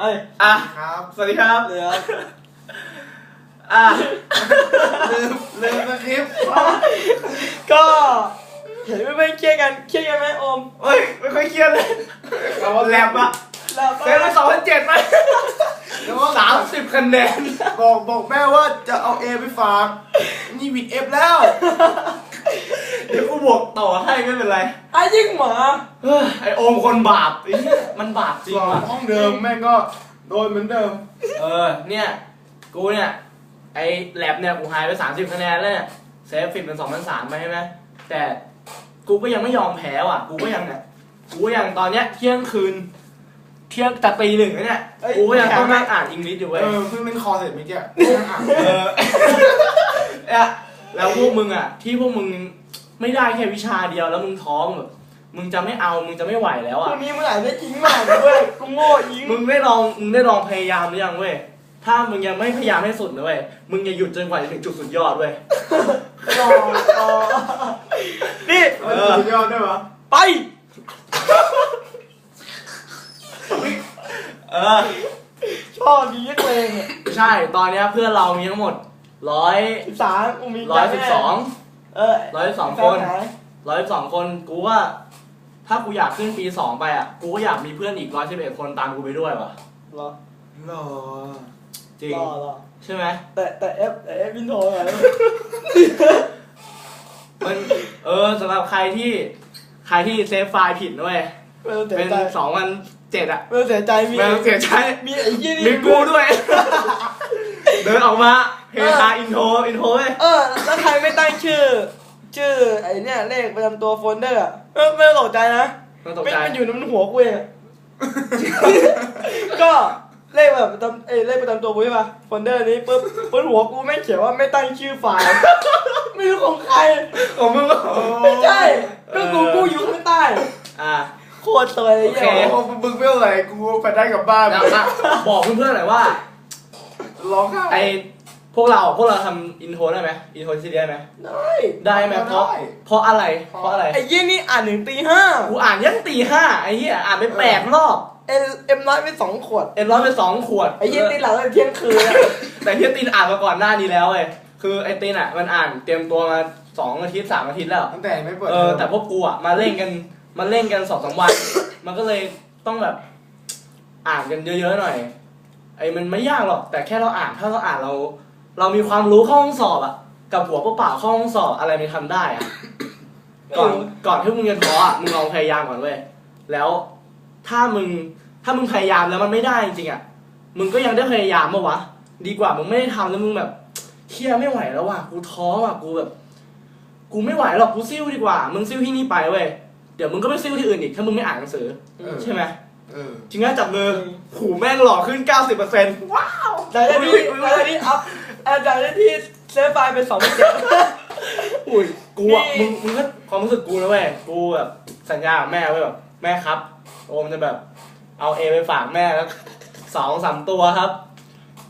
เอ้ยอะครับสวัสดีครับเหลืออะลืมลืมสคริปต์ก็เห็นเพื่อนๆเครียดกันเครียดกันไหมโอมเฮ้ยไม่ค่อยเครียดเลยเราแลบอะแล้วเซฟไปสองพันเจ็ดไหมแล้วก็สามสิบคะแนนบอกบอกแม่ว่าจะเอาเอไปฝาก นี่วิดเอฟแล้ว เดี๋ยวกูบวกต่อให้ไม่เป็นไรไอ้ยิ่งหมาเฮ้ยไอโอมคนบาปไอ้เหี้ยมันบาปจริงส่วนว่ะ ห้องเดิมแม่งก็โดนเหมือนเดิม เออ เนี่ย กูเนี่ย ไอแลบเนี่ย กูหายไปสามสิบคะแนนแล้วเนี่ย เซฟฟิตเป็นสองพันสามไปใช่ไหม แต่กูก็ยังไม่ยอมแพ้ว่ะ กูก็ยังเนี่ย กูก็ยังตอนเนี้ยเที่ยงคืน เที่ยงแต่ตีหนึ่งแล้วเนี่ยกูก็ยังต้องนั่งอ่านอิงลิสอยู่เว้ย เออเพิ่งเล่นคอเสร็จเมื่อกี้นั่งอ่านเออ เนี่ยแล้วพวกมึงอะ ที่พวกมึง ไม่ได้แค่วิชาเดียวแล้วมึงท้องแบบมึงจะไม่เอามึงจะไม่ไหวแล้วพอะวกนี้มึงอ่านได้จริงมากเลยเว้ยกูโง่ยิงมึงได้ลองมึงได้ลองพยายามหรือยังเว้ยถ้ามึงยังไม่พยายามให้สุดนะเว้ยมึงอย่าหยุดจนกว่าจะถึงจุดสุดยอดเว้ยรอรอนี่เออสุดยอดด้วยวะไป เออ ชอบดีนักเลงอะใช่ตอนเนี้ยเพื่อนเรามีทั้งหมดร้อยสิบสามกูมีร้อยสิบสอง เออร้อยสิบสองคนร้อยสิบสองคนกูว่า ถ้ากูอยากขึ้นปีสองไปอะ กูก็อยากมีเพื่อนอีกร้อยสิบเอ็ดคนตามกูไปด้วยว่ะรอหรอจริงรอรอใช่ไหมแต่แต่เอฟแต่เอฟวินโทรไงมันเออสำหรับใครที่ใครที่เซฟไฟล์ผิดนะเว้ยไม่ต้องเสีเป็ยนใจสองวันเจ็ดอะไม่ต้องเสียใจมีไม่ต้องเสียใจ มีไอ้ยี่นี่มีกูด้วย เดินออกมา เฮฮาอินโทรอินโทรเว้ยเออแล้วใครไม่ตั้งชื่อ ชื่อไอ้เนี่ยเลขประจำตัวโฟลเดอร์อะเออไม่ต้องตกใจนะต้องตกไม่ใจไม่อยู่ในมันหัวกูเองอะ ก็เลขแบบประจำเอ้ยเลขประจำตัวกูใช่ป่ะโฟลเดอร์นี้ปุ๊บบนหัวกูไม่เขียนว่าไม่ตั้งชื่อไฟล์ไม่รู้ของใคร ของมึงก็ไม่ใช่ก็กูกูอยู่ข้างใต้ อ่า โคตรสวยเลยโอเค เหี้ยโอ้มึงไม่เอาไหร่กูไปได้กลับบ้านแล้วอะบอกเพื่อนๆหน่อยว่า ร้องไห้ไอ พวกเราพวกเราทำอินโทรได้ไหมอินโทรซีดีได้ไหมได้ได้ไหมเพราะเพราะอะไร เพราะอะไรไอ้ยี่นี่อ่านถึงตีห้ากูอ่านยันตีห้าไอ้เหี้ยอ่านไปแปดรอบเอ็มเอ็มน้อยไปสองขวดเอ็นร้อยไปสองขวดไอ้ยี่ตีหลังตั้งแต่เที่ยงคืนอะแต่ที่ตีนอ่านมาก่อนหน้านี้แล้วเว้ยคือไอ้ตีนอะมันอ่านเตรียมตัวมาสองอาทิตย์สามอาทิตย์แล้วตั้งแต่ไม่เปิดเออแต่พวกกูอะมาเล่นกันมาเล่นกันสองสามวันมันก็เลยต้องแบบอ่านกันเยอะๆหน่อยไอ้มันไม่ยากหรอกแต่แค่เราอ่านถ้าเราอ่านเรา เรามีความรู้เข้าห้องสอบอะ กับหัวเปล่าๆเข้าห้องสอบอะไรมันทำได้อะ ก่อนก่อนที่มึงจะท้ออะมึงลองพยายามก่อนเว้ยแล้วถ้ามึงถ้ามึงพยายามแล้วมันไม่ได้จริงๆอะมึงก็ยังได้พยายามมาวะ ดีกว่ามึงไม่ได้ทำแล้วมึงแบบเฮียไม่ไหวแล้วว่ะกูท้อว่ะกูแบบ กูไม่ไหวหรอกกูซิ่วดีกว่า มึงซิ่วที่นี่ไปเว้ยเดี๋ยวมึงก็ไปซิ่วที่อื่นอีกถ้ามึงไม่อ่านหนังสือใช่ไหมเออ จริงนะจับมือหูแม่งหล่อขึ้น 90%ว้าวแต่ได้ที่แต่ได้ที่อัพ อาจารย์ได้ที่เซฟไฟล์เป็นสองพันเจ็ด อุ้ยกูอะนี่ มึงมึงก็ความรู้สึกกูนะเว้ยกูแบบสัญญากับแม่ไว้แบบแม่ครับ โอมจะแบบ เอาเอไปฝากแม่แล้วสองสามตัวครับ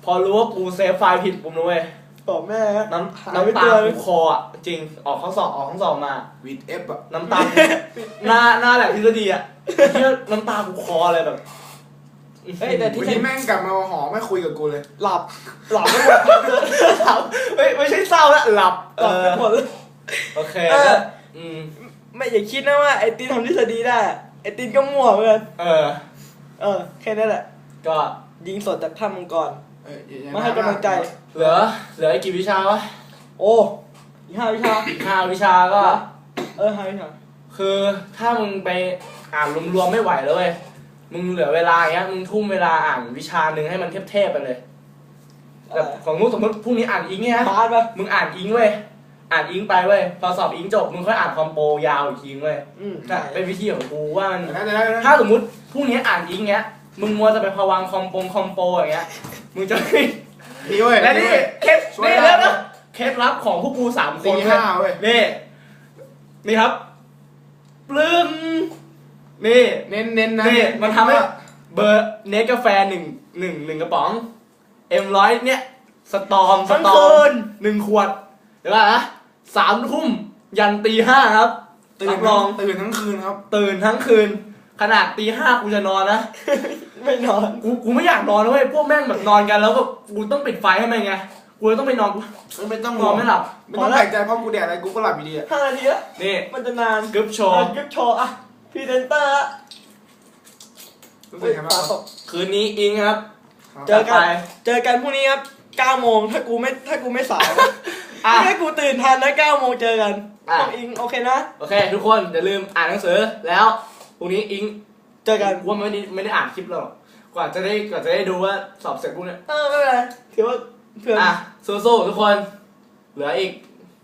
พอรู้ว่ากูเซฟไฟล์ผิดปุ๊บนะเว้ยบอกแม่น้หาำไม่น้ำตาเจอกูคออะจริงออกข้อสอบออกข้อสอบมา วิดเอฟอะน้ำตาหน้าหน้าแบบทฤษฎีอะเหี้ยน้ำตากูคอเลยแบบ เฮ้ยแต่ที่วันฉันี้นแม่งกลับมาหอไม่คุยกับกูเลย หลับหลับไม่หมดหลับไม่ไม่ใช่เศร้าแล้วหลับหลับไม่หมดเลยโอเคเออแล้วอืมไม่อย่าคิดนะว่าไอ้ตีนทำทฤษฎีได้อะไอ้ตีนก็มั่วเหมือนกันเออ เออแค่นั้นแหละก็ยิงสดจากถ้ำมังกรเอออย่อย่มาให้กำลังใจ เหลือเหลืออีกกี่วิชาวะโอ้อีกห้าวิชาอีกห้าวิชาก็ เออห้าวิชาคือถ้ามึงไปอ่านรวมๆไม่ไหวแล้วเว้ย มึงเหลือเวลาอย่างเงี้ยมึงทุ่มเวลาอ่านวิชาหนึ่งให้มันเทพๆไปเลยแบบของนู้นสมมติพรุ่งนี้อ่านอิงเนี่ยนะบาสปะมึงอ่านอิงเว้ยอ่านอิงไปเว้ยพอสอบอิงจบมึงค่อยอ่านคอมโปยาวอีกทีเว้ยอืมน่ะเป็นวิธีของกูว่ามันเดี๋ยวนะเดี๋ยวนะเดี๋ยวนะถ้าสมมติพรุ่งนี้อ่านอิงเงี้ยมึงมัวจะไปพะวังคอมโปงคอมโปอย่างเงี้ยมึงจะไม่นี่เว้ยและนี่เคล็ดช่วยนี่ได้แล้วนะเคล็ดลับของพวกกูสามคตีนห้าเว้ยนี่นี่ครับปลื้ม นี่เน้นเน้นนะนี่มันทำให้เบอร์เนสกาแฟหนึ่งหนึ่งหนึ่งกระป๋องเอ็มร้อยเนี่ยสตอมสทั้งตอคืมนหนึ่งขวดเดี๋ยวก่อนนะสามทุ่มยันตีห้าครับ ตื่นรับรองตื่นทั้งคืนครับ ตื่นทั้งคืน ขนาดตีห้ากูจะนอนนะ ไม่นอนกูกูไม่อยากนอนนะเว้ยพวกแม่งแบบนอนกันแล้วก็กูต้องปิดไฟให้มันไงกูเลยต้องไปนอนกูไม่ต้องนอนไม่หลับไม่ต้องแปลกใจเพราะกูแดดอะไรกูก็หลับอยู่ดีอะห้านาทีละนี่มันจะนานกึ๊บโชอะว์กึ๊บโชว์อะ พรีเซนเตอร์อะรู้สึกไงบ้างฟ้าคตรับกคืนนี้อิงครับ เจอกันจัดไปเจอกันพรุ่งนี้ครับ9โมงถ้ากูไม่ถ้ากูไม่สายนะอะ ถ้ากูตื่นทันนะ9โมงเจอกันอะของอิงโอเคนะ โอเค ทุกคนอย่าลืมอ่านหนังสือแล้วพรุ่งนี้อิงเจอกันกูว่าไม่ได้ไม่ได้อ่านคลิปแล้วหรอกกว่าจะได้กว่าจะได้ดูว่าสอบเสร็จพวกเนี้ยเออไม่เป็นไรถือว่าเพื่อน อะสู้ๆทุกคน เหลืออีก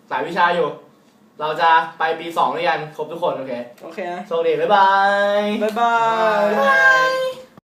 หลายวิชาอยู่ เราจะไปปีสองด้วยกัน ครบทุกคน โอเค โอเคนะโชคดี บ๊ายบาย บ๊ายบายบ๊ายบาย